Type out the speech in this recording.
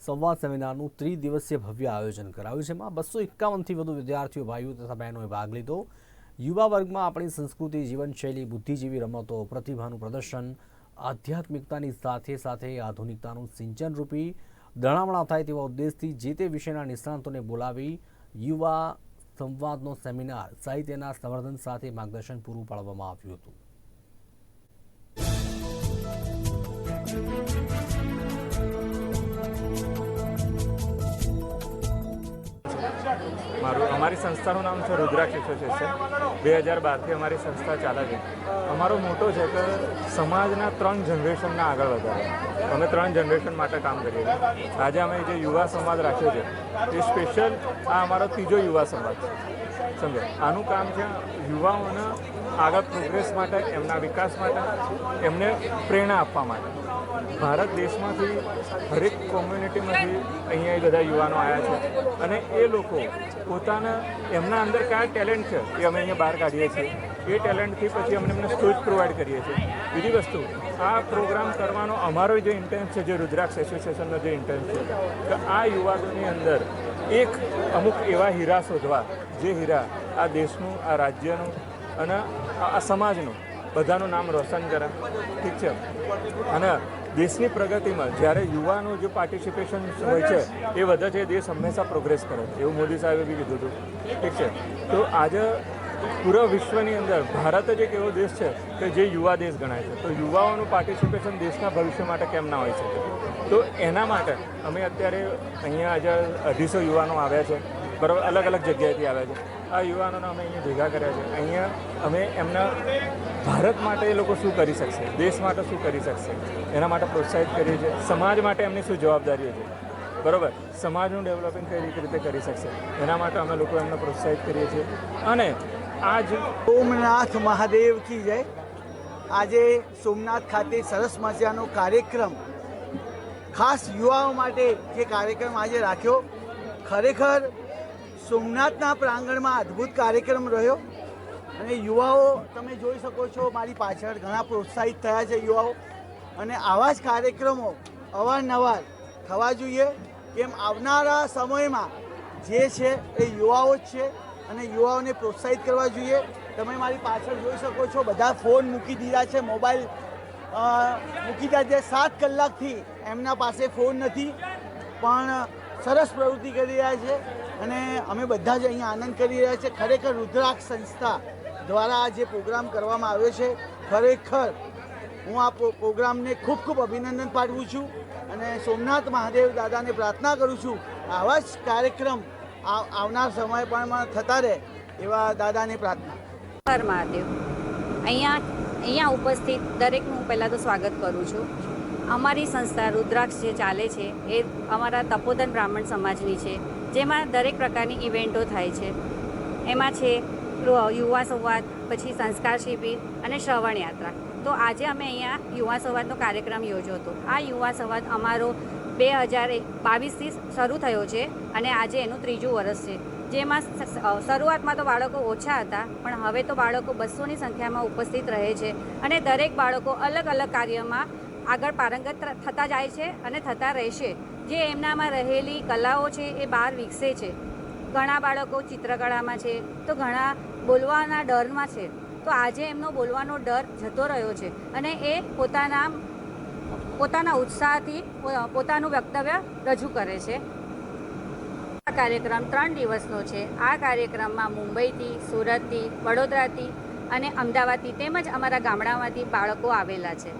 સંવાદ સેમિનારનું ત્રિદિવસીય ભવ્ય આયોજન કરાયું છે. એમાં બસો એકાવનથી વધુ વિદ્યાર્થીઓ, ભાઈઓ તથા બહેનોએ ભાગ લીધો. યુવા વર્ગમાં આપણી સંસ્કૃતિ, જીવનશૈલી, બુદ્ધિજીવી રમતો, પ્રતિભાનું પ્રદર્શન, આધ્યાત્મિકતાની સાથે સાથે આધુનિકતાનું સિંચન રૂપી દણામણા થાય તેવા ઉદ્દેશથી જે તે વિષયના નિષ્ણાંતોને બોલાવી યુવા સંવાદનો સેમિનાર સાહિત્યના સંવર્ધન સાથે માર્ગદર્શન પૂરું પાડવામાં આવ્યું હતું. મારું અમારી સંસ્થાનું નામ છે રુદ્રાક્ષ એસોસિએશન. બે હજાર બારથી અમારી સંસ્થા ચાલે છે. અમારો મોટો છે કે સમાજના ત્રણ જનરેશનને આગળ વધારે. અમે ત્રણ જનરેશન માટે કામ કરીએ છીએ. આજે અમે જે યુવા સમાજ રાખ્યો છે, એ સ્પેશિયલ આ અમારો ત્રીજો યુવા સમાજ છે. સમજો? આનું કામ છે યુવાઓના આગળ પ્રોગ્રેસ માટે, એમના વિકાસ માટે, એમને પ્રેરણા આપવા માટે. ભારત દેશમાંથી હરેક કોમ્યુનિટીમાંથી અહીંયા બધા યુવાનો આવ્યા છે. અને એ લોકો પોતાના, એમના અંદર કયા ટેલેન્ટ છે એ અમે અહીંયા બહાર કાઢીએ છીએ. એ ટેલેન્ટથી પછી અમને એમને સ્ટોજ પ્રોવાઈડ કરીએ છીએ. બીજી વસ્તુ, આ પ્રોગ્રામ કરવાનો અમારો જે ઇન્ટેન્સ છે, જે રુદ્રાક્ષ એસોસિએશનનો જે ઇન્ટેન્સ છે કે આ યુવાનોની અંદર એક અમુક એવા હીરા શોધવા, જે હીરા આ દેશનું, આ રાજ્યનું અને આ સમાજનું, બધાનું નામ રોશન કરે. ઠીક છે? અને દેશની પ્રગતિમાં જ્યારે યુવાનો જે પાર્ટિસિપેશન હોય છે, એ વધે છે દેશ હંમેશા પ્રોગ્રેસ કરે છે. એવું મોદી સાહેબે બી કીધું હતું. ઠીક છે? તો આજે પૂરા વિશ્વની અંદર ભારત જ એક એવો દેશ છે કે જે યુવા દેશ ગણાય છે. તો યુવાઓનું પાર્ટિસિપેશન દેશના ભવિષ્ય માટે કેમ ના હોય છે તો એના માટે અમે અત્યારે અહીંયા આજે અઢીસો યુવાનો આવ્યા છે. બરાબર, અલગ અલગ જગ્યાએથી આવે છે. આ યુવાનોને અમે અહીંયા ભેગા કર્યા છે. અહીંયા અમે એમના ભારત માટે એ લોકો શું કરી શકશે? દેશ માટે શું કરી શકશે? એના માટે પ્રોત્સાહિત કરીએ છીએ. સમાજ માટે એમની શું જવાબદારીઓ છે? બરાબર? સમાજનું ડેવલપિંગ કઈ રીતે કરી શકશે? એના માટે અમે લોકો એમને પ્રોત્સાહિત કરીએ છીએ. અને આજ સોમનાથ મહાદેવ કી જય. આજે સોમનાથ ખાતે સરસ મજાનો કાર્યક્રમ. ખાસ યુવાઓ માટે જે કાર્યક્રમ આજે રાખ્યો, ખરેખર સોમનાથના પ્રાંગણમાં અદ્ભુત કાર્યક્રમ રહ્યો. અને યુવાઓ, તમે જોઈ શકો છો, મારી પાછળ ઘણા પ્રોત્સાહિત થયા છે યુવાઓ. અને આવા જ કાર્યક્રમો અવારનવાર થવા જોઈએ. કેમ આવનારા સમયમાં જે છે એ યુવાઓ જ છે અને યુવાઓને પ્રોત્સાહિત કરવા જોઈએ. તમે મારી પાછળ જોઈ શકો છો, બધા ફોન મૂકી દીધા છે, મોબાઈલ મૂકી દીધા છે. સાત કલાકથી એમના પાસે ફોન નથી, પણ સરસ પ્રવૃત્તિ કરી રહ્યા છે. અને અમે બધા જ અહીંયા આનંદ કરી રહ્યા છીએ. ખરેખર રુદ્રાક્ષ સંસ્થા દ્વારા આ જે પ્રોગ્રામ કરવામાં આવ્યો છે, ખરેખર હું આ પ્રો- પ્રોગ્રામને ખૂબ ખૂબ અભિનંદન પાઠવું છું અને સોમનાથ મહાદેવ દાદાને પ્રાર્થના કરું છું, આવા જ કાર્યક્રમ આવનાર સમય પણ થતા રહે એવા દાદાને પ્રાર્થના. મહાદેવ. અહીંયા અહીંયા ઉપસ્થિત દરેકનું પહેલાં તો સ્વાગત કરું છું. અમારી સંસ્થા રુદ્રાક્ષ જે ચાલે છે, એ અમારા તપોદન બ્રાહ્મણ સમાજની છે. જેમાં દરેક પ્રકારની ઇવેન્ટો થાય છે. એમાં છે યુવા સંવાદ, પછી સંસ્કાર શિબિર અને શ્રવણ યાત્રા. તો આજે અમે અહીંયા યુવા સંવાદનો કાર્યક્રમ યોજ્યો હતો. આ યુવા સંવાદ અમારો બે હજાર બાવીસથી શરૂ થયો છે અને આજે એનું ત્રીજું વર્ષ છે. જેમાં શરૂઆતમાં તો બાળકો ઓછા હતા, પણ હવે તો બાળકો બસોની સંખ્યામાં ઉપસ્થિત રહે છે અને દરેક બાળકો અલગ અલગ કાર્યમાં આગળ પારંગત થતા જાય છે અને થતા રહેશે. જે એમનામાં રહેલી કલાઓ છે એ બહાર વિકસે છે. ઘણા બાળકો ચિત્રકળામાં છે, તો ઘણા બોલવાના ડરમાં છે. તો આજે એમનો બોલવાનો ડર જતો રહ્યો છે અને એ પોતાના પોતાના ઉત્સાહથી પોતાનું વક્તવ્ય રજૂ કરે છે. આ કાર્યક્રમ ત્રણ દિવસનો છે. આ કાર્યક્રમમાં મુંબઈથી, સુરતથી, વડોદરાથી અને અમદાવાદથી તેમજ અમારા ગામડામાંથી બાળકો આવેલા છે.